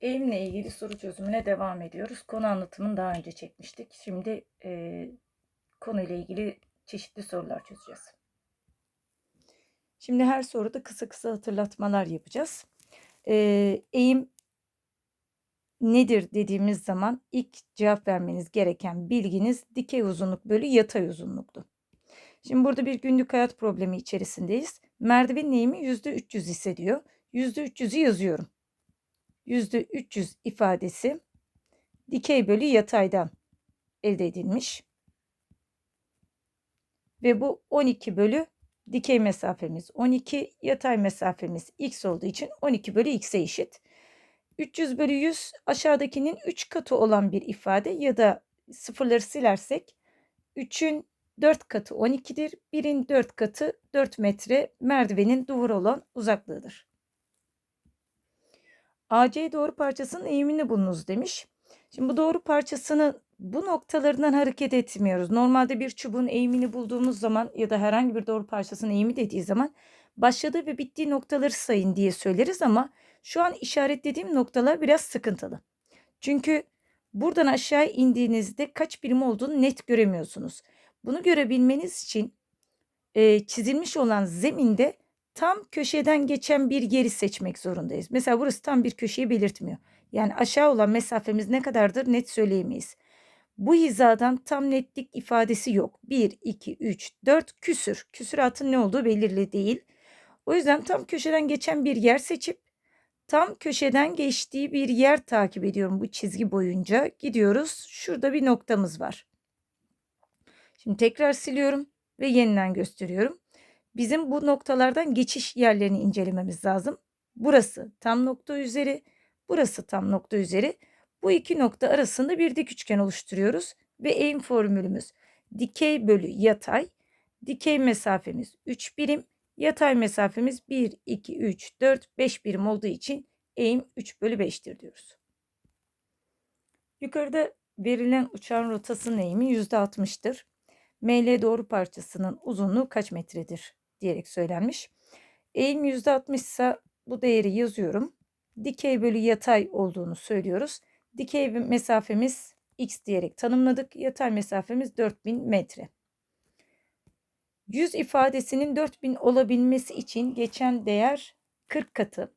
Eğimle ilgili soru çözümüne devam ediyoruz. Konu anlatımını daha önce çekmiştik. Şimdi e, konuyla ilgili çeşitli sorular çözeceğiz. Şimdi her soruda kısa kısa hatırlatmalar yapacağız. E, eğim nedir dediğimiz zaman ilk cevap vermeniz gereken bilginiz dikey uzunluk bölü yatay uzunluktu. Şimdi burada bir günlük hayat problemi içerisindeyiz. Merdivenin eğimi %300 hissediyor. %300'ü yazıyorum. %300 ifadesi dikey bölü yataydan elde edilmiş. Ve bu 12 bölü dikey mesafemiz 12, yatay mesafemiz x olduğu için 12 bölü x'e eşit. 300 bölü 100 aşağıdakinin 3 katı olan bir ifade ya da sıfırları silersek 3'ün 4 katı 12'dir. 1'in 4 katı 4 metre merdivenin duvar olan uzaklığıdır. AC doğru parçasının eğimini bulunuz demiş. Şimdi bu doğru parçasını bu noktalarından hareket etmiyoruz. Normalde bir çubuğun eğimini bulduğumuz zaman ya da herhangi bir doğru parçasının eğimi dediği zaman başladığı ve bittiği noktaları sayın diye söyleriz ama şu an işaretlediğim noktalar biraz sıkıntılı. Çünkü buradan aşağı indiğinizde kaç birim olduğunu net göremiyorsunuz. Bunu görebilmeniz için e, çizilmiş olan zeminde tam köşeden geçen bir yeri seçmek zorundayız. Mesela burası tam bir köşeyi belirtmiyor. Yani aşağı olan mesafemiz ne kadardır net söyleyemeyiz. Bu hizadan tam netlik ifadesi yok. 1, 2, 3, 4 küsür. Küsuratın ne olduğu belirli değil. O yüzden tam köşeden geçen bir yer seçip tam köşeden geçtiği bir yer takip ediyorum bu çizgi boyunca. Gidiyoruz. Şurada bir noktamız var. Şimdi tekrar siliyorum ve yeniden gösteriyorum. Bizim bu noktalardan geçiş yerlerini incelememiz lazım. Burası tam nokta üzeri, burası tam nokta üzeri. Bu iki nokta arasında bir dik üçgen oluşturuyoruz ve eğim formülümüz dikey bölü yatay. Dikey mesafemiz 3 birim, yatay mesafemiz 1, 2, 3, 4, 5 birim olduğu için eğim 3 bölü 5'tir diyoruz. Yukarıda verilen uçağın rotasının eğimi %60'tır. ML doğru parçasının uzunluğu kaç metredir diyerek söylenmiş. Eğim %60 ise bu değeri yazıyorum. Dikey bölü yatay olduğunu söylüyoruz. Dikey mesafemiz x diyerek tanımladık. Yatay mesafemiz 4000 metre. 100 ifadesinin 4000 olabilmesi için geçen değer 40 katı.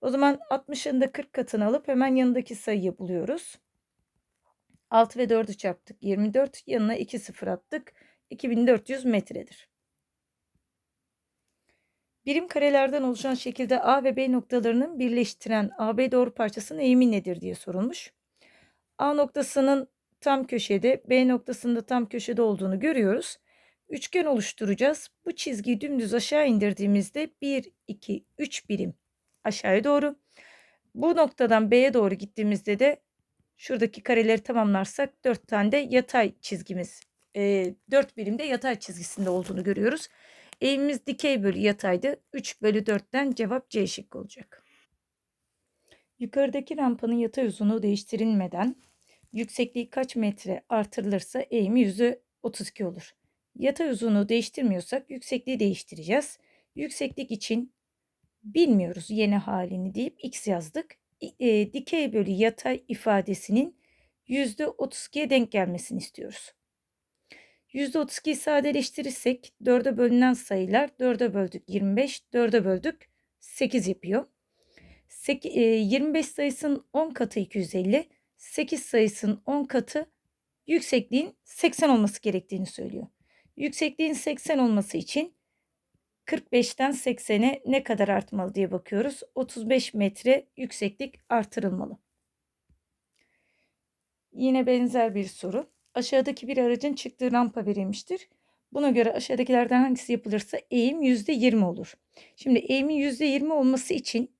O zaman 60'ın da 40 katını alıp hemen yanındaki sayıyı buluyoruz. 6 ve 4'ü çarptık. 24 yanına 2 sıfır attık. 2400 metredir. Birim karelerden oluşan şekilde A ve B noktalarının birleştiren AB doğru parçasının eğimi nedir diye sorulmuş. A noktasının tam köşede, B noktasında tam köşede olduğunu görüyoruz. Üçgen oluşturacağız. Bu çizgiyi dümdüz aşağı indirdiğimizde 1, 2, 3 birim aşağıya doğru. Bu noktadan B'ye doğru gittiğimizde de şuradaki kareleri tamamlarsak 4 tane de yatay çizgimiz, e, 4 birimde yatay çizgisinde olduğunu görüyoruz. Eğimimiz dikey bölü yataydı. 3 bölü 4'ten cevap C şıkkı olacak. Yukarıdaki rampanın yatay uzunluğu değiştirilmeden yüksekliği kaç metre artırılırsa eğimi %32 olur. Yatay uzunluğu değiştirmiyorsak yüksekliği değiştireceğiz. Yükseklik için bilmiyoruz yeni halini deyip x yazdık. E, dikey bölü yatay ifadesinin %32'ye denk gelmesini istiyoruz. %32'yi sadeleştirirsek 4'e bölünen sayılar 4'e böldük 25, 4'e böldük 8 yapıyor. 25 sayısının 10 katı 250, 8 sayısının 10 katı yüksekliğin 80 olması gerektiğini söylüyor. Yüksekliğin 80 olması için 45'ten 80'e ne kadar artmalı diye bakıyoruz. 35 metre yükseklik artırılmalı. Yine benzer bir soru aşağıdaki bir aracın çıktığı rampa verilmiştir. Buna göre aşağıdakilerden hangisi yapılırsa eğim %20 olur. Şimdi eğimin %20 olması için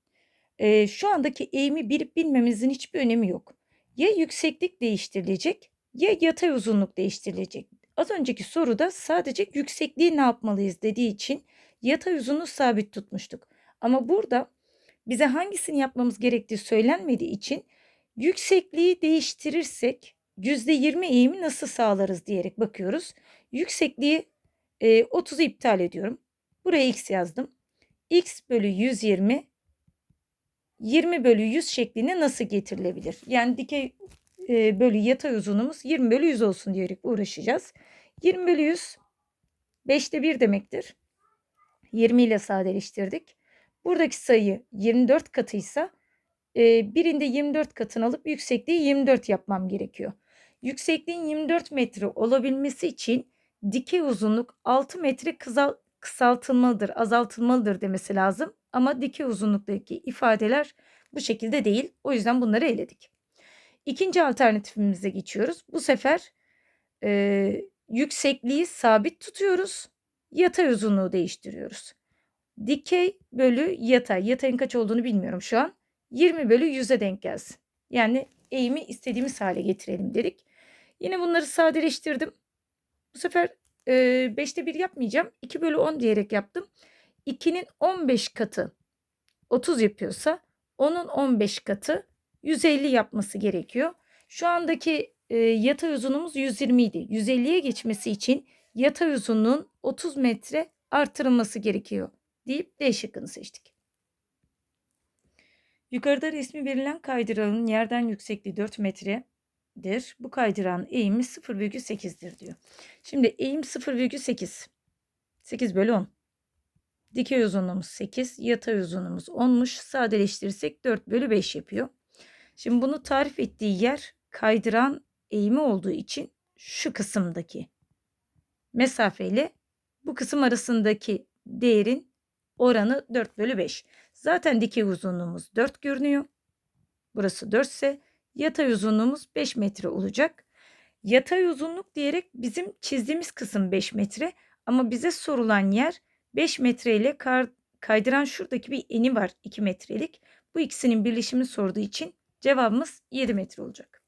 e, şu andaki eğimi bilip bilmemizin hiçbir önemi yok. Ya yükseklik değiştirilecek ya yatay uzunluk değiştirilecek. Az önceki soruda sadece yüksekliği ne yapmalıyız dediği için yatay uzunluğu sabit tutmuştuk. Ama burada bize hangisini yapmamız gerektiği söylenmediği için yüksekliği değiştirirsek %20 eğimi nasıl sağlarız diyerek bakıyoruz. Yüksekliği e, 30'u iptal ediyorum. Buraya x yazdım. x bölü 120 20 bölü 100 şeklinde nasıl getirilebilir? Yani dikey e, bölü yatay uzunluğumuz 20 bölü 100 olsun diyerek uğraşacağız. 20 bölü 100 5'te 1 demektir. 20 ile sadeleştirdik. Buradaki sayı 24 katıysa e, birinde 24 katını alıp yüksekliği 24 yapmam gerekiyor. Yüksekliğin 24 metre olabilmesi için dikey uzunluk 6 metre kısal, kısaltılmalıdır, azaltılmalıdır demesi lazım. Ama dikey uzunluktaki ifadeler bu şekilde değil. O yüzden bunları eledik. İkinci alternatifimize geçiyoruz. Bu sefer e, yüksekliği sabit tutuyoruz. Yatay uzunluğu değiştiriyoruz. Dikey bölü yatay. Yatayın kaç olduğunu bilmiyorum şu an. 20 bölü 100'e denk gelsin. Yani eğimi istediğimiz hale getirelim dedik. Yine bunları sadeleştirdim. Bu sefer e, 5'te 1 yapmayacağım. 2 bölü 10 diyerek yaptım. 2'nin 15 katı 30 yapıyorsa onun 15 katı 150 yapması gerekiyor. Şu andaki e, yatay uzunluğumuz 120 idi. 150'ye geçmesi için yatay uzunluğun 30 metre artırılması gerekiyor deyip D şıkkını seçtik. Yukarıda resmi verilen kaydırağın yerden yüksekliği 4 metredir. Bu kaydırağın eğimi 0,8'dir diyor. Şimdi eğim 0,8. 8 bölü 10. Dikey uzunluğumuz 8, yatay uzunluğumuz 10'muş. Sadeleştirirsek 4 bölü 5 yapıyor. Şimdi bunu tarif ettiği yer kaydıran eğimi olduğu için şu kısımdaki mesafeyle bu kısım arasındaki değerin oranı 4 bölü 5. Zaten dikey uzunluğumuz 4 görünüyor. Burası 4 ise yatay uzunluğumuz 5 metre olacak. Yatay uzunluk diyerek bizim çizdiğimiz kısım 5 metre ama bize sorulan yer 5 metre ile kaydıran şuradaki bir eni var 2 metrelik. Bu ikisinin birleşimini sorduğu için cevabımız 7 metre olacak.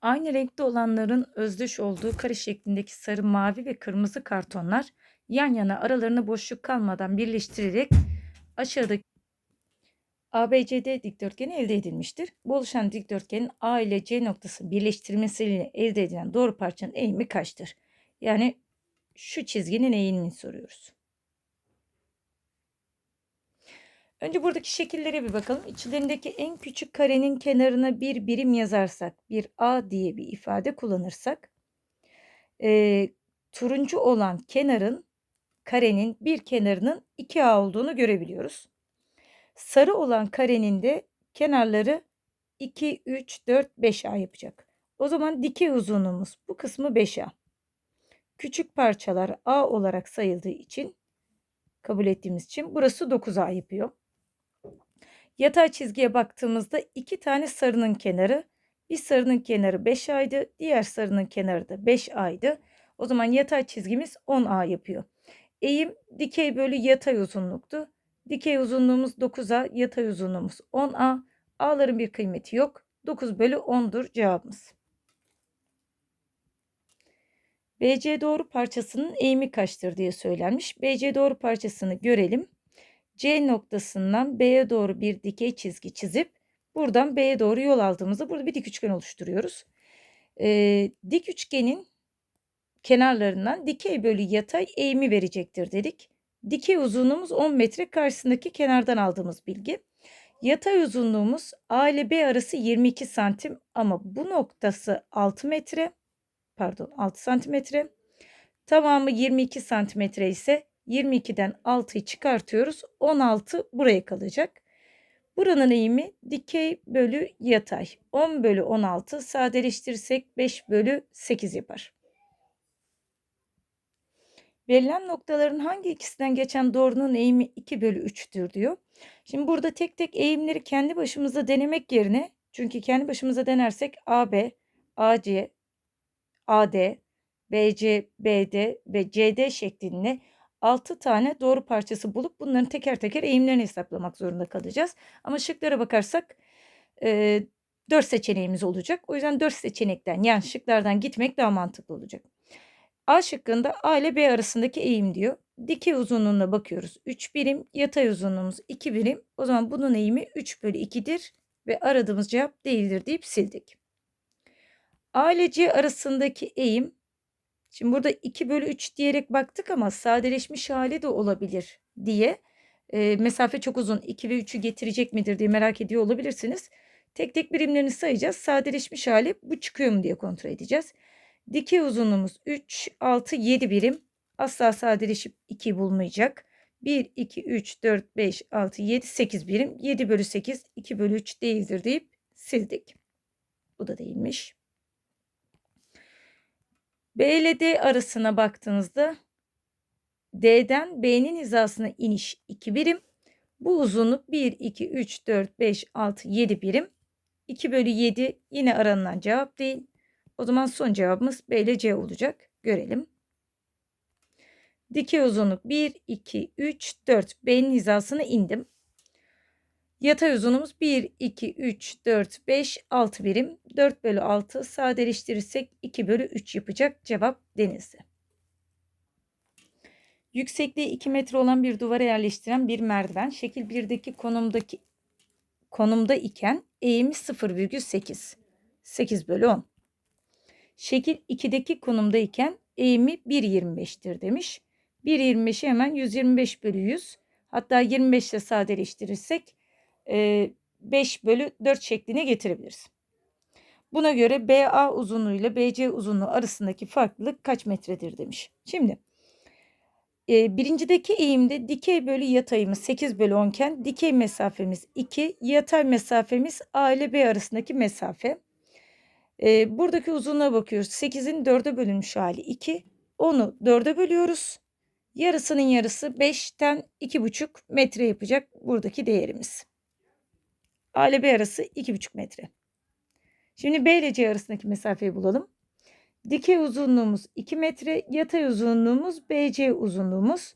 Aynı renkte olanların özdeş olduğu kare şeklindeki sarı, mavi ve kırmızı kartonlar yan yana aralarına boşluk kalmadan birleştirerek aşağıdaki ABCD dikdörtgeni elde edilmiştir. Bu oluşan dikdörtgenin A ile C noktası birleştirmesiyle elde edilen doğru parçanın eğimi kaçtır? Yani şu çizginin eğimini soruyoruz. Önce buradaki şekillere bir bakalım. İçlerindeki en küçük karenin kenarına bir birim yazarsak, bir A diye bir ifade kullanırsak, e, turuncu olan kenarın, karenin bir kenarının 2A olduğunu görebiliyoruz. Sarı olan karenin de kenarları 2, 3, 4, 5A yapacak. O zaman dikey uzunluğumuz bu kısmı 5A. Küçük parçalar A olarak sayıldığı için kabul ettiğimiz için burası 9A yapıyor. Yatay çizgiye baktığımızda iki tane sarının kenarı, bir sarının kenarı 5 aydı, diğer sarının kenarı da 5 aydı. O zaman yatay çizgimiz 10A yapıyor. Eğim dikey bölü yatay uzunluktu. Dikey uzunluğumuz 9A, yatay uzunluğumuz 10A. A'ların bir kıymeti yok. 9 bölü 10'dur cevabımız. BC doğru parçasının eğimi kaçtır diye söylenmiş. BC doğru parçasını görelim. C noktasından B'ye doğru bir dikey çizgi çizip buradan B'ye doğru yol aldığımızda burada bir dik üçgen oluşturuyoruz. Ee, dik üçgenin kenarlarından dikey bölü yatay eğimi verecektir dedik. Dikey uzunluğumuz 10 metre karşısındaki kenardan aldığımız bilgi. Yatay uzunluğumuz A ile B arası 22 santim ama bu noktası 6 metre pardon 6 santimetre. Tamamı 22 santimetre ise 22'den 6'yı çıkartıyoruz. 16 buraya kalacak. Buranın eğimi dikey bölü yatay. 10 bölü 16 sadeleştirirsek 5 bölü 8 yapar. Verilen noktaların hangi ikisinden geçen doğrunun eğimi 2 bölü 3'tür diyor. Şimdi burada tek tek eğimleri kendi başımıza denemek yerine çünkü kendi başımıza denersek AB, AC, AD, BC, BD ve CD şeklinde 6 tane doğru parçası bulup bunların teker teker eğimlerini hesaplamak zorunda kalacağız. Ama şıklara bakarsak e, 4 seçeneğimiz olacak. O yüzden 4 seçenekten yani şıklardan gitmek daha mantıklı olacak. A şıkkında A ile B arasındaki eğim diyor. Dikey uzunluğuna bakıyoruz. 3 birim, yatay uzunluğumuz 2 birim. O zaman bunun eğimi 3 bölü 2'dir ve aradığımız cevap değildir deyip sildik. A ile C arasındaki eğim Şimdi burada 2 bölü 3 diyerek baktık ama sadeleşmiş hali de olabilir diye e, mesafe çok uzun 2 ve 3'ü getirecek midir diye merak ediyor olabilirsiniz. Tek tek birimlerini sayacağız. Sadeleşmiş hali bu çıkıyor mu diye kontrol edeceğiz. Dikey uzunluğumuz 3, 6, 7 birim. Asla sadeleşip 2 bulmayacak. 1, 2, 3, 4, 5, 6, 7, 8 birim. 7 bölü 8, 2 bölü 3 değildir deyip sildik. Bu da değilmiş. B ile D arasına baktığınızda D'den B'nin hizasına iniş 2 birim. Bu uzunluk 1, 2, 3, 4, 5, 6, 7 birim. 2 bölü 7 yine aranılan cevap değil. O zaman son cevabımız B ile C olacak. Görelim. Dikey uzunluk 1, 2, 3, 4. B'nin hizasına indim. Yatay uzunluğumuz 1, 2, 3, 4, 5, 6 birim. 4 bölü 6 sadeleştirirsek 2 bölü 3 yapacak. Cevap denizli. Yüksekliği 2 metre olan bir duvara yerleştiren bir merdiven şekil 1'deki konumdaki konumda iken eğimi 0,8. 8 bölü 10. Şekil 2'deki konumda iken eğimi 1,25'tir demiş. 1,25'i hemen 125 bölü 100. Hatta 25 ile sadeleştirirsek 5 bölü 4 şekline getirebiliriz. Buna göre BA uzunluğu ile BC uzunluğu arasındaki farklılık kaç metredir demiş. Şimdi e, birincideki eğimde dikey bölü yatayımız 8 bölü 10 iken dikey mesafemiz 2, yatay mesafemiz A ile B arasındaki mesafe. E, buradaki uzunluğa bakıyoruz. 8'in 4'e bölünmüş hali 2. Onu 4'e bölüyoruz. Yarısının yarısı 5'ten 2,5 metre yapacak buradaki değerimiz. A ile B arası 2,5 metre. Şimdi B ile C arasındaki mesafeyi bulalım. Dikey uzunluğumuz 2 metre, yatay uzunluğumuz BC uzunluğumuz.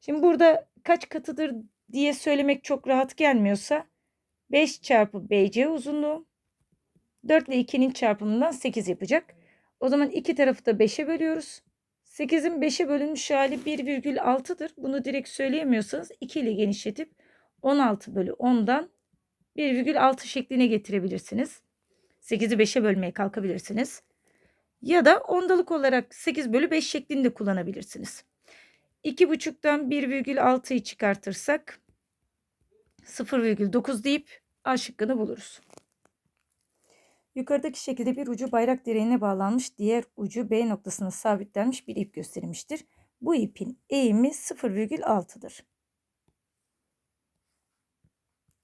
Şimdi burada kaç katıdır diye söylemek çok rahat gelmiyorsa 5 çarpı BC uzunluğu 4 ile 2'nin çarpımından 8 yapacak. O zaman iki tarafı da 5'e bölüyoruz. 8'in 5'e bölünmüş hali 1,6'dır. Bunu direkt söyleyemiyorsanız 2 ile genişletip 16 bölü 10'dan 1,6 şekline getirebilirsiniz. 8'i 5'e bölmeye kalkabilirsiniz. Ya da ondalık olarak 8 bölü 5 şeklinde kullanabilirsiniz. 2,5'tan 1,6'yı çıkartırsak 0,9 deyip A şıkkını buluruz. Yukarıdaki şekilde bir ucu bayrak direğine bağlanmış, diğer ucu B noktasına sabitlenmiş bir ip gösterilmiştir. Bu ipin eğimi 0,6'dır.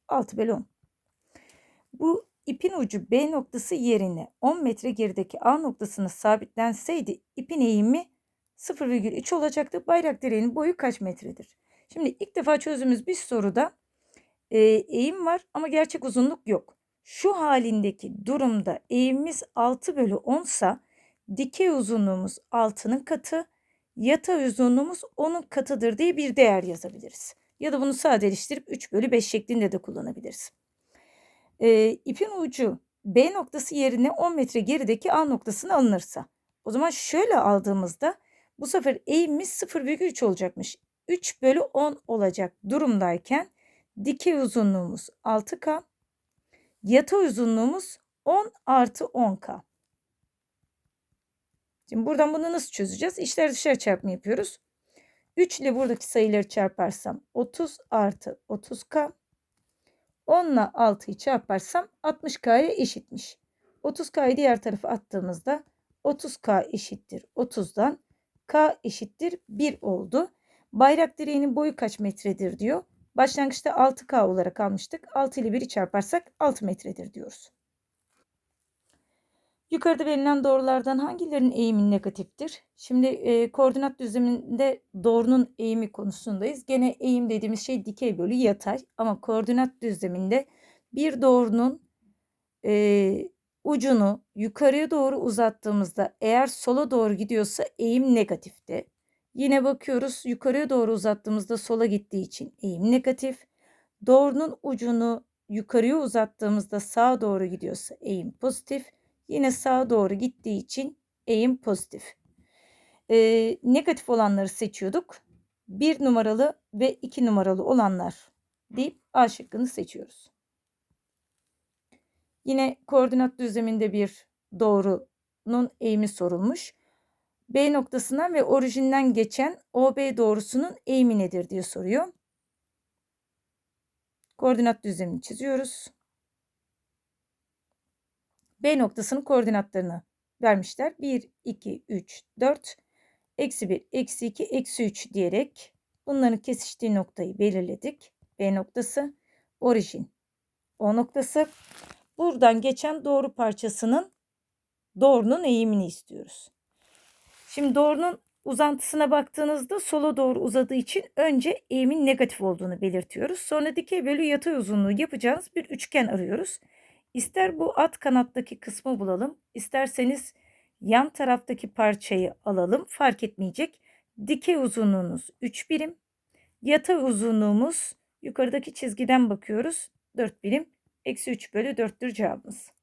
6 bölü 10. Bu ipin ucu B noktası yerine 10 metre gerideki A noktasına sabitlenseydi ipin eğimi 0,3 olacaktı. Bayrak direğinin boyu kaç metredir? Şimdi ilk defa çözdüğümüz bir soruda e, eğim var ama gerçek uzunluk yok. Şu halindeki durumda eğimimiz 6 bölü 10 sa dikey uzunluğumuz 6'nın katı, yatay uzunluğumuz 10'un katıdır diye bir değer yazabiliriz. Ya da bunu sadeleştirip 3 bölü 5 şeklinde de kullanabiliriz. E, ipin ucu B noktası yerine 10 metre gerideki A noktasına alınırsa. O zaman şöyle aldığımızda bu sefer eğimimiz 0,3 olacakmış. 3 bölü 10 olacak durumdayken dikey uzunluğumuz 6K, yatay uzunluğumuz 10 artı 10K. Şimdi buradan bunu nasıl çözeceğiz? İşler dışarı çarpımı yapıyoruz. 3 ile buradaki sayıları çarparsam 30 artı 30K 10 ile 6'yı çarparsam 60K'ya eşitmiş. 30K'yı diğer tarafa attığımızda 30K eşittir 30'dan K eşittir 1 oldu. Bayrak direğinin boyu kaç metredir diyor. Başlangıçta 6K olarak almıştık. 6 ile 1'i çarparsak 6 metredir diyoruz. Yukarıda verilen doğrulardan hangilerinin eğimi negatiftir? Şimdi e, koordinat düzleminde doğrunun eğimi konusundayız. Gene eğim dediğimiz şey dikey bölü yatay ama koordinat düzleminde bir doğrunun e, ucunu yukarıya doğru uzattığımızda eğer sola doğru gidiyorsa eğim negatifti. Yine bakıyoruz yukarıya doğru uzattığımızda sola gittiği için eğim negatif. Doğrunun ucunu yukarıya uzattığımızda sağa doğru gidiyorsa eğim pozitif. Yine sağa doğru gittiği için eğim pozitif. Ee, negatif olanları seçiyorduk. 1 numaralı ve 2 numaralı olanlar deyip A şıkkını seçiyoruz. Yine koordinat düzleminde bir doğrunun eğimi sorulmuş. B noktasından ve orijinden geçen OB doğrusunun eğimi nedir diye soruyor. Koordinat düzlemini çiziyoruz. B noktasının koordinatlarını vermişler. 1, 2, 3, 4, eksi 1, eksi 2, eksi 3 diyerek bunların kesiştiği noktayı belirledik. B noktası, orijin O noktası. Buradan geçen doğru parçasının doğrunun eğimini istiyoruz. Şimdi doğrunun uzantısına baktığınızda sola doğru uzadığı için önce eğimin negatif olduğunu belirtiyoruz. Sonra dikey bölü yatay uzunluğu yapacağınız bir üçgen arıyoruz. İster bu at kanattaki kısmı bulalım, isterseniz yan taraftaki parçayı alalım fark etmeyecek. Dikey uzunluğunuz 3 birim, yatay uzunluğumuz yukarıdaki çizgiden bakıyoruz 4 birim. Eksi 3 bölü 4'tür cevabımız.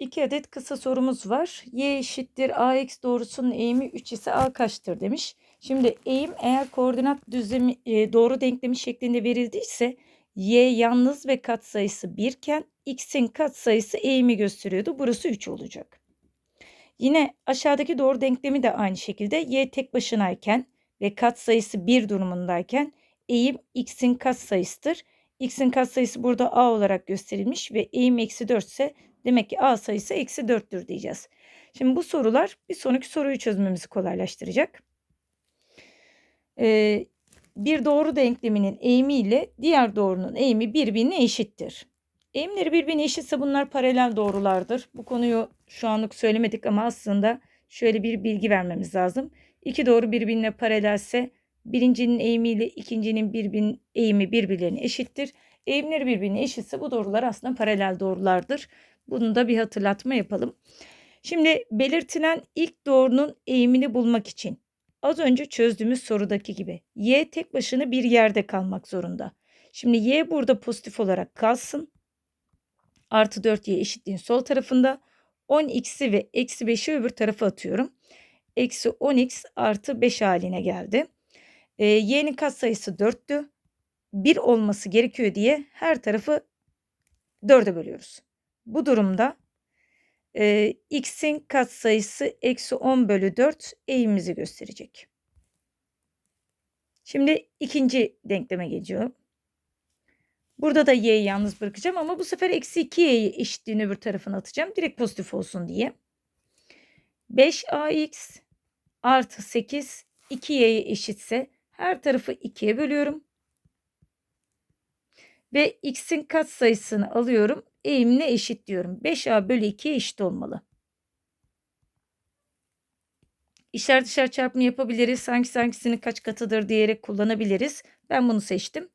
2 adet kısa sorumuz var. Y eşittir AX doğrusunun eğimi 3 ise A kaçtır demiş. Şimdi eğim eğer koordinat düzlemi e, doğru denklemi şeklinde verildiyse y yalnız ve katsayısı 1 iken x'in katsayısı eğimi gösteriyordu. Burası 3 olacak. Yine aşağıdaki doğru denklemi de aynı şekilde y tek başınayken ve katsayısı 1 durumundayken eğim x'in katsayısıdır. x'in katsayısı burada a olarak gösterilmiş ve eğim eksi 4 ise demek ki a sayısı eksi 4'tür diyeceğiz. Şimdi bu sorular bir sonraki soruyu çözmemizi kolaylaştıracak. Ee, bir doğru denkleminin eğimi ile diğer doğrunun eğimi birbirine eşittir. Eğimleri birbirine eşitse bunlar paralel doğrulardır. Bu konuyu şu anlık söylemedik ama aslında şöyle bir bilgi vermemiz lazım. İki doğru birbirine paralelse birincinin eğimi ile ikincinin birbirinin eğimi birbirlerine eşittir. Eğimleri birbirine eşitse bu doğrular aslında paralel doğrulardır. Bunu da bir hatırlatma yapalım. Şimdi belirtilen ilk doğrunun eğimini bulmak için Az önce çözdüğümüz sorudaki gibi y tek başına bir yerde kalmak zorunda. Şimdi y burada pozitif olarak kalsın. Artı 4y eşitliğin sol tarafında. 10x'i ve eksi 5'i öbür tarafa atıyorum. Eksi 10x artı 5 haline geldi. E, y'nin katsayısı 4'tü. 1 olması gerekiyor diye her tarafı 4'e bölüyoruz. Bu durumda e, x'in katsayısı eksi 10 bölü 4 eğimimizi gösterecek. Şimdi ikinci denkleme geçiyor. Burada da y'yi yalnız bırakacağım ama bu sefer eksi 2y'yi eşitliğin öbür tarafına atacağım. Direkt pozitif olsun diye. 5ax artı 8 2y'ye eşitse her tarafı 2'ye bölüyorum. Ve x'in katsayısını alıyorum eğimine eşit diyorum. 5a bölü 2'ye eşit olmalı. İşler dışarı çarpımı yapabiliriz. Hangisi hangisinin kaç katıdır diyerek kullanabiliriz. Ben bunu seçtim.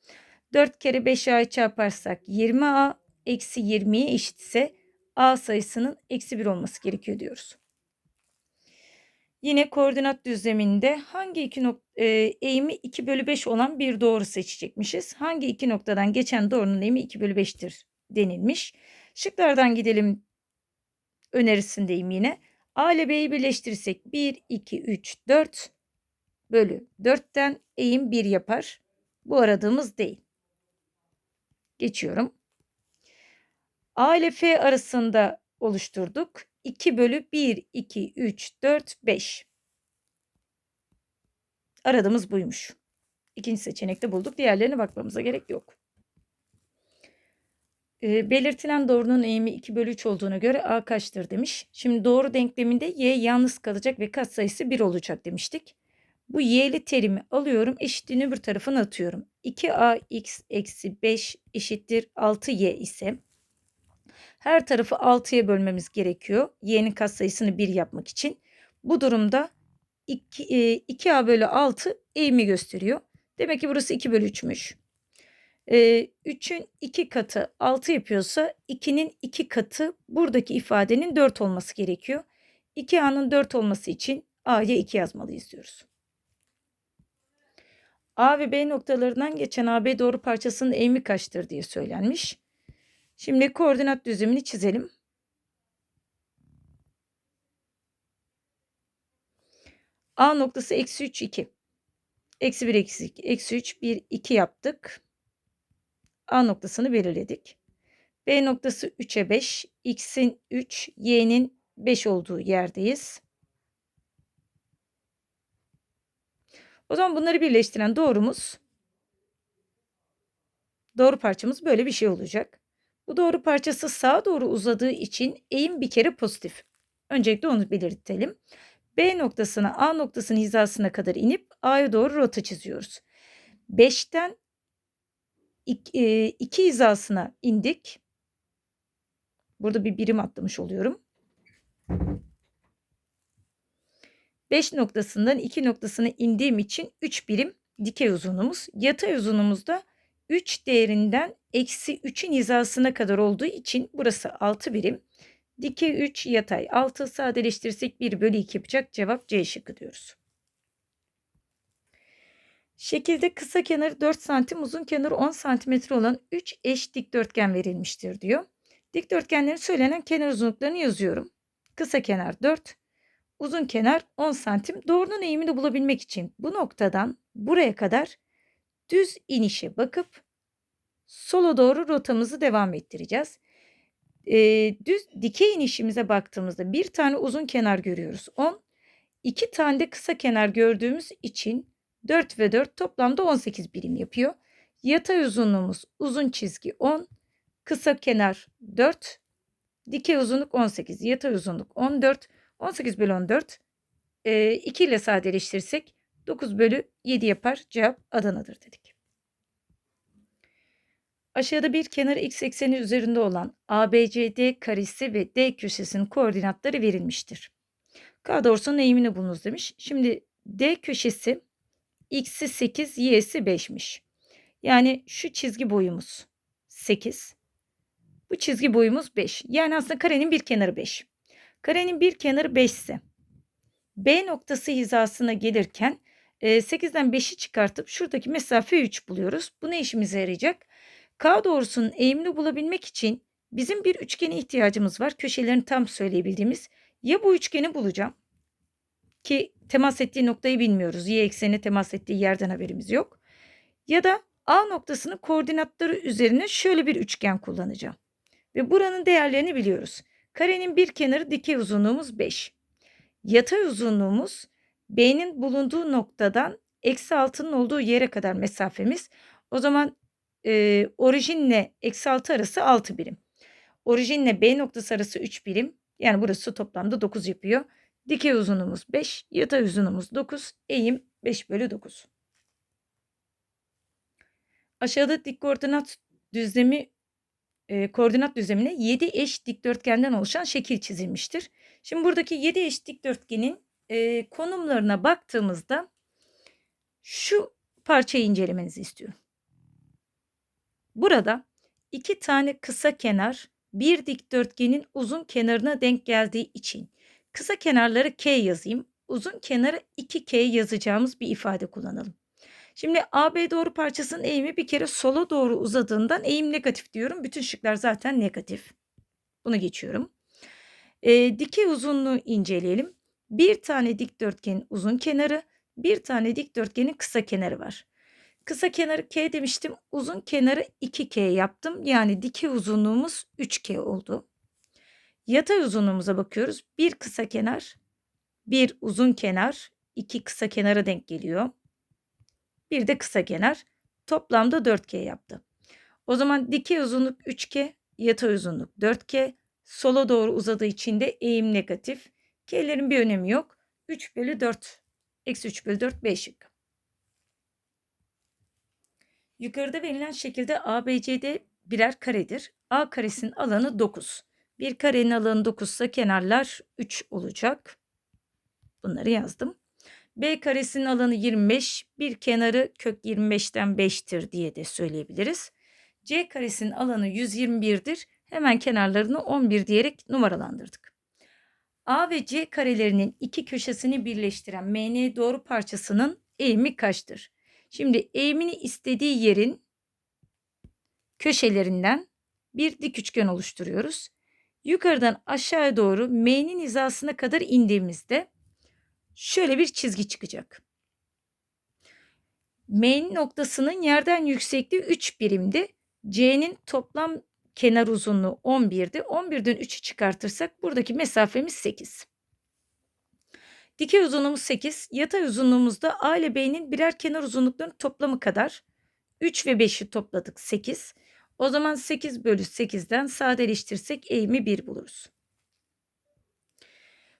4 kere 5a'yı çarparsak 20a eksi 20'ye eşitse a sayısının eksi 1 olması gerekiyor diyoruz. Yine koordinat düzleminde hangi iki nok e, eğimi 2 bölü 5 olan bir doğru seçecekmişiz. Hangi iki noktadan geçen doğrunun eğimi 2 bölü 5'tir denilmiş. Şıklardan gidelim önerisindeyim yine. A ile B'yi birleştirirsek 1, 2, 3, 4 bölü 4'ten eğim 1 yapar. Bu aradığımız değil. Geçiyorum. A ile F arasında oluşturduk. 2 bölü 1, 2, 3, 4, 5. Aradığımız buymuş. İkinci seçenekte bulduk. Diğerlerine bakmamıza gerek yok. E, belirtilen doğrunun eğimi 2 bölü 3 olduğuna göre a kaçtır demiş. Şimdi doğru denkleminde y yalnız kalacak ve katsayısı 1 olacak demiştik. Bu y'li terimi alıyorum eşitliğini bir tarafına atıyorum. 2ax eksi 5 eşittir 6y ise her tarafı 6'ya bölmemiz gerekiyor. y'nin katsayısını 1 yapmak için. Bu durumda 2, e, 2a bölü 6 eğimi gösteriyor. Demek ki burası 2 bölü 3'müş. 3'ün 2 katı 6 yapıyorsa 2'nin 2 katı buradaki ifadenin 4 olması gerekiyor. 2A'nın 4 olması için A'ya 2 yazmalıyız diyoruz. A ve B noktalarından geçen AB doğru parçasının eğimi kaçtır diye söylenmiş. Şimdi koordinat düzlemini çizelim. A noktası eksi 3, 2. Eksi 1, eksi 2. Eksi 3, 1, 2 yaptık. A noktasını belirledik. B noktası 3'e 5, x'in 3, y'nin 5 olduğu yerdeyiz. O zaman bunları birleştiren doğrumuz Doğru parçamız böyle bir şey olacak. Bu doğru parçası sağa doğru uzadığı için eğim bir kere pozitif. Öncelikle onu belirtelim. B noktasına A noktasının hizasına kadar inip A'ya doğru rota çiziyoruz. 5'ten 2 hizasına indik. Burada bir birim atlamış oluyorum. 5 noktasından 2 noktasına indiğim için 3 birim dikey uzunluğumuz. Yatay uzunluğumuz da 3 değerinden eksi 3'ün hizasına kadar olduğu için burası 6 birim. Dikey 3 yatay 6 sadeleştirirsek 1 bölü 2 yapacak. Cevap C şıkkı diyoruz. Şekilde kısa kenarı 4 santim uzun kenarı 10 santimetre olan 3 eş dikdörtgen verilmiştir diyor. Dikdörtgenlerin söylenen kenar uzunluklarını yazıyorum. Kısa kenar 4, uzun kenar 10 santim. Doğrunun eğimini bulabilmek için bu noktadan buraya kadar düz inişe bakıp sola doğru rotamızı devam ettireceğiz. Ee, düz dikey inişimize baktığımızda bir tane uzun kenar görüyoruz 10. iki tane de kısa kenar gördüğümüz için 4 ve 4 toplamda 18 birim yapıyor. Yatay uzunluğumuz uzun çizgi 10, kısa kenar 4, dikey uzunluk 18, yatay uzunluk 14, 18 bölü 14 e, 2 ile sadeleştirirsek 9 bölü 7 yapar. Cevap Adana'dır dedik. Aşağıda bir kenar x ekseni üzerinde olan ABCD karesi ve D köşesinin koordinatları verilmiştir. K doğrusunun eğimini bulunuz demiş. Şimdi D köşesi x'i 8, y'si 5'miş. Yani şu çizgi boyumuz 8. Bu çizgi boyumuz 5. Yani aslında karenin bir kenarı 5. Karenin bir kenarı 5 ise B noktası hizasına gelirken 8'den 5'i çıkartıp şuradaki mesafe 3 buluyoruz. Bu ne işimize yarayacak? K doğrusunun eğimini bulabilmek için bizim bir üçgene ihtiyacımız var. Köşelerini tam söyleyebildiğimiz. Ya bu üçgeni bulacağım ki temas ettiği noktayı bilmiyoruz. Y ekseni temas ettiği yerden haberimiz yok. Ya da A noktasının koordinatları üzerine şöyle bir üçgen kullanacağım. Ve buranın değerlerini biliyoruz. Karenin bir kenarı dikey uzunluğumuz 5. Yatay uzunluğumuz B'nin bulunduğu noktadan eksi 6'nın olduğu yere kadar mesafemiz. O zaman e, orijinle eksi 6 arası 6 birim. Orijinle B noktası arası 3 birim. Yani burası toplamda 9 yapıyor. Dikey uzunluğumuz 5, yatay uzunluğumuz 9, eğim 5 bölü 9. Aşağıda dik koordinat düzlemi e, koordinat düzlemine 7 eş dikdörtgenden oluşan şekil çizilmiştir. Şimdi buradaki 7 eş dikdörtgenin e, konumlarına baktığımızda şu parçayı incelemenizi istiyorum. Burada iki tane kısa kenar bir dikdörtgenin uzun kenarına denk geldiği için kısa kenarları K yazayım. Uzun kenarı 2K yazacağımız bir ifade kullanalım. Şimdi AB doğru parçasının eğimi bir kere sola doğru uzadığından eğim negatif diyorum. Bütün şıklar zaten negatif. Bunu geçiyorum. E, dikey uzunluğu inceleyelim. Bir tane dikdörtgenin uzun kenarı, bir tane dikdörtgenin kısa kenarı var. Kısa kenarı K demiştim. Uzun kenarı 2K yaptım. Yani dikey uzunluğumuz 3K oldu. Yatay uzunluğumuza bakıyoruz. Bir kısa kenar, bir uzun kenar, iki kısa kenara denk geliyor. Bir de kısa kenar. Toplamda 4K yaptı. O zaman dikey uzunluk 3K, yatay uzunluk 4K. Sola doğru uzadığı için de eğim negatif. K'lerin bir önemi yok. 3 bölü 4. Eksi 3 bölü 4 B şıkkı. Yukarıda verilen şekilde ABCD birer karedir. A karesinin alanı 9. Bir karenin alanı 9 ise kenarlar 3 olacak. Bunları yazdım. B karesinin alanı 25. Bir kenarı kök 25'ten 5'tir diye de söyleyebiliriz. C karesinin alanı 121'dir. Hemen kenarlarını 11 diyerek numaralandırdık. A ve C karelerinin iki köşesini birleştiren MN doğru parçasının eğimi kaçtır? Şimdi eğimini istediği yerin köşelerinden bir dik üçgen oluşturuyoruz. Yukarıdan aşağıya doğru M'nin hizasına kadar indiğimizde şöyle bir çizgi çıkacak. M'nin noktasının yerden yüksekliği 3 birimdi. C'nin toplam kenar uzunluğu 11'di. 11'den 3'ü çıkartırsak buradaki mesafemiz 8. Dikey uzunluğumuz 8, yatay uzunluğumuz da A ile B'nin birer kenar uzunluklarının toplamı kadar 3 ve 5'i topladık 8. O zaman 8 bölü 8'den sadeleştirsek eğimi 1 buluruz.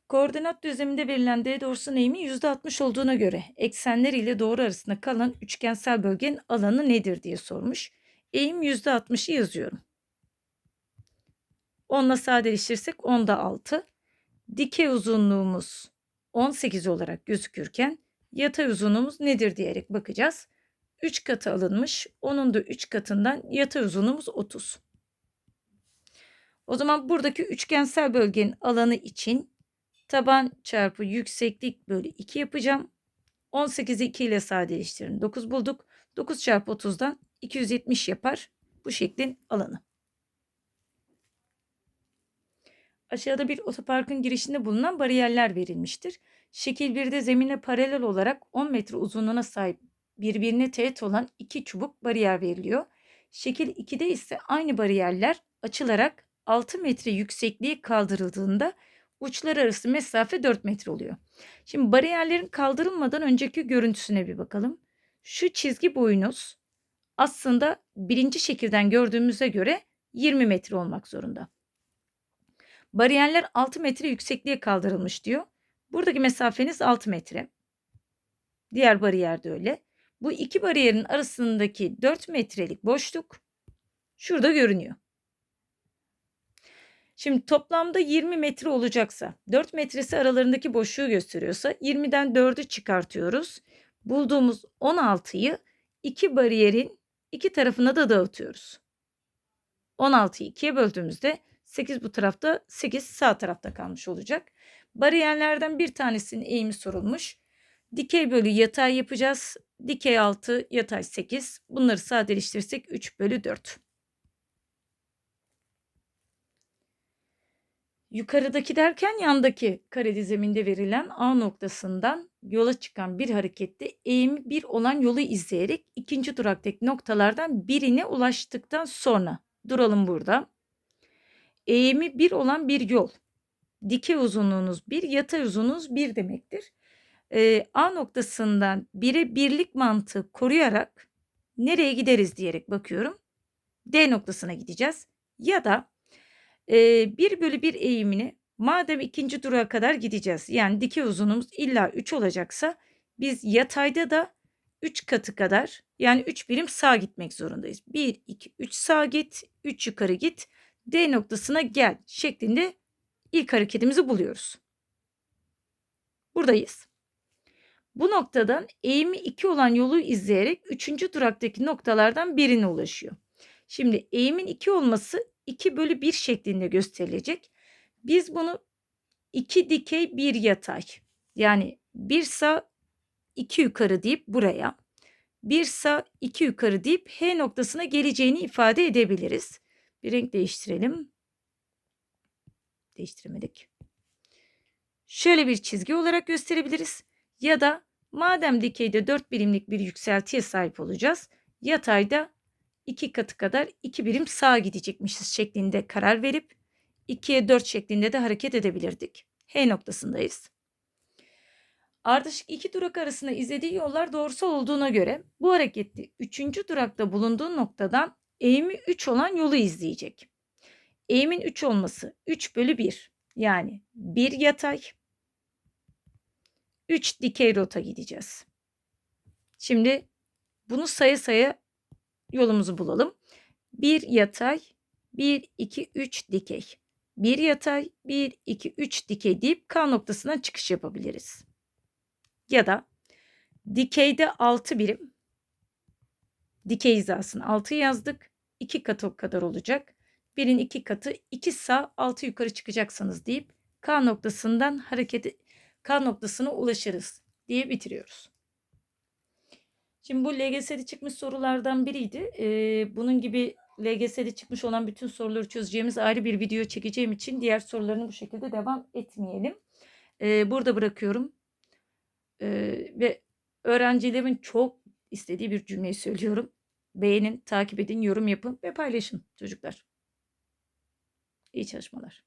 Koordinat düzleminde verilen D doğrusunun eğimi %60 olduğuna göre eksenler ile doğru arasında kalan üçgensel bölgenin alanı nedir diye sormuş. Eğim %60'ı yazıyorum. 10 ile sadeleştirirsek 10'da 6. Dikey uzunluğumuz 18 olarak gözükürken yatay uzunluğumuz nedir diyerek bakacağız. 3 katı alınmış. Onun da 3 katından yatay uzunluğumuz 30. O zaman buradaki üçgensel bölgenin alanı için taban çarpı yükseklik bölü 2 yapacağım. 18'i 2 ile sadeleştirin. 9 bulduk. 9 çarpı 30'dan 270 yapar bu şeklin alanı. Aşağıda bir otoparkın girişinde bulunan bariyerler verilmiştir. Şekil 1'de zemine paralel olarak 10 metre uzunluğuna sahip birbirine teğet olan iki çubuk bariyer veriliyor. Şekil 2'de ise aynı bariyerler açılarak 6 metre yüksekliğe kaldırıldığında uçlar arası mesafe 4 metre oluyor. Şimdi bariyerlerin kaldırılmadan önceki görüntüsüne bir bakalım. Şu çizgi boyunuz aslında birinci şekilden gördüğümüze göre 20 metre olmak zorunda. Bariyerler 6 metre yüksekliğe kaldırılmış diyor. Buradaki mesafeniz 6 metre. Diğer bariyer de öyle. Bu iki bariyerin arasındaki 4 metrelik boşluk şurada görünüyor. Şimdi toplamda 20 metre olacaksa 4 metresi aralarındaki boşluğu gösteriyorsa 20'den 4'ü çıkartıyoruz. Bulduğumuz 16'yı iki bariyerin iki tarafına da dağıtıyoruz. 16'yı 2'ye böldüğümüzde 8 bu tarafta 8 sağ tarafta kalmış olacak. Bariyerlerden bir tanesinin eğimi sorulmuş. Dikey bölü yatay yapacağız. Dikey 6, yatay 8. Bunları sadeleştirirsek 3 bölü 4. Yukarıdaki derken yandaki kare diziminde verilen A noktasından yola çıkan bir harekette eğimi 1 olan yolu izleyerek ikinci duraktaki noktalardan birine ulaştıktan sonra duralım burada. Eğimi 1 olan bir yol. Dikey uzunluğunuz 1, yatay uzunluğunuz 1 demektir. Ee, A noktasından 1'e birlik mantığı koruyarak nereye gideriz diyerek bakıyorum. D noktasına gideceğiz. Ya da e, 1 bölü 1 eğimini madem ikinci durağa kadar gideceğiz. Yani dikey uzunluğumuz illa 3 olacaksa biz yatayda da 3 katı kadar yani 3 birim sağ gitmek zorundayız. 1, 2, 3 sağ git, 3 yukarı git, D noktasına gel şeklinde ilk hareketimizi buluyoruz. Buradayız. Bu noktadan eğimi 2 olan yolu izleyerek 3. duraktaki noktalardan birine ulaşıyor. Şimdi eğimin 2 olması 2 bölü 1 şeklinde gösterilecek. Biz bunu 2 dikey 1 yatay yani 1 sağ 2 yukarı deyip buraya 1 sağ 2 yukarı deyip H noktasına geleceğini ifade edebiliriz. Bir renk değiştirelim. Değiştiremedik. Şöyle bir çizgi olarak gösterebiliriz. Ya da madem dikeyde 4 birimlik bir yükseltiye sahip olacağız. Yatayda 2 katı kadar 2 birim sağa gidecekmişiz şeklinde karar verip 2'ye 4 şeklinde de hareket edebilirdik. H noktasındayız. Ardışık iki durak arasında izlediği yollar doğrusal olduğuna göre bu hareketli 3. durakta bulunduğu noktadan eğimi 3 olan yolu izleyecek. Eğimin 3 olması 3 bölü 1 yani 1 yatay 3 dikey rota gideceğiz. Şimdi bunu sayı sayı yolumuzu bulalım. 1 yatay 1 2 3 dikey. 1 yatay 1 2 3 dikey deyip K noktasından çıkış yapabiliriz. Ya da dikeyde 6 birim dikey hizasını 6 yazdık. 2 katı kadar olacak. Birin 2 katı 2 sağ 6 yukarı çıkacaksanız deyip K noktasından hareket K noktasına ulaşırız diye bitiriyoruz. Şimdi bu LGS'de çıkmış sorulardan biriydi. Ee, bunun gibi LGS'de çıkmış olan bütün soruları çözeceğimiz ayrı bir video çekeceğim için diğer sorularını bu şekilde devam etmeyelim. Ee, burada bırakıyorum. Ee, ve öğrencilerimin çok istediği bir cümleyi söylüyorum. Beğenin, takip edin, yorum yapın ve paylaşın çocuklar. İyi çalışmalar.